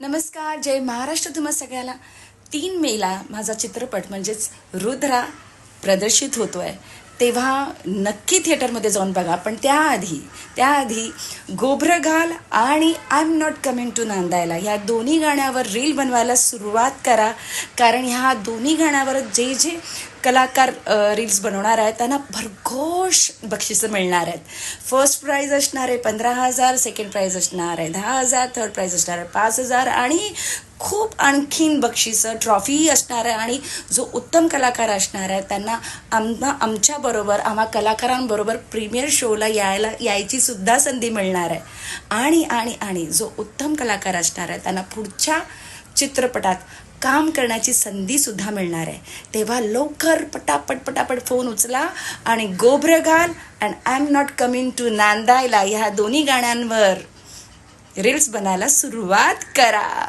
नमस्कार जय महाराष्ट्र तुम्हा सगळ्याला. तीन मेला माझा चित्रपट म्हणजेच रुद्रा प्रदर्शित होतोय. तेव्हा नक्की थिएटरमध्ये जाऊन बघा पण त्याआधी त्याआधी गोभ्रघाल आणि I am not coming to नांदायला. ह्या दोन्ही गाण्यावर रील बनवायला सुरुवात करा. कारण ह्या दोन्ही गाण्यावर जे जे कलाकार रील्स बनवणार आहेत. त्यांना भरघोष बक्षिसं मिळणार आहेत. फर्स्ट प्राईज असणार आहे पंधरा हजार सेकंड प्राईज असणार आहे दहा हजार थर्ड प्राईज असणार आहे पाच हजार आणि खूप आणखीन बक्षिसं ट्रॉफी असणार आहे आणि जो उत्तम कलाकार असणार आहे त्यांना आम्हा आमच्याबरोबर आम्हा कलाकारांबरोबर प्रीमियर शोला यायला यायची सुद्धा संधी मिळणार आहे. आणि आणि आणि जो उत्तम कलाकार असणार आहे त्यांना पुढच्या चित्रपटात काम करण्याची संधी सुद्धा मिळणार आहे. तेव्हा लवकर पटापट पटापट फोन उचला आणि गोभ्र घाल and I am not coming to नांदायला. ह्या दोन्ही गाण्यांवर रील्स बनायला सुरुवात करा.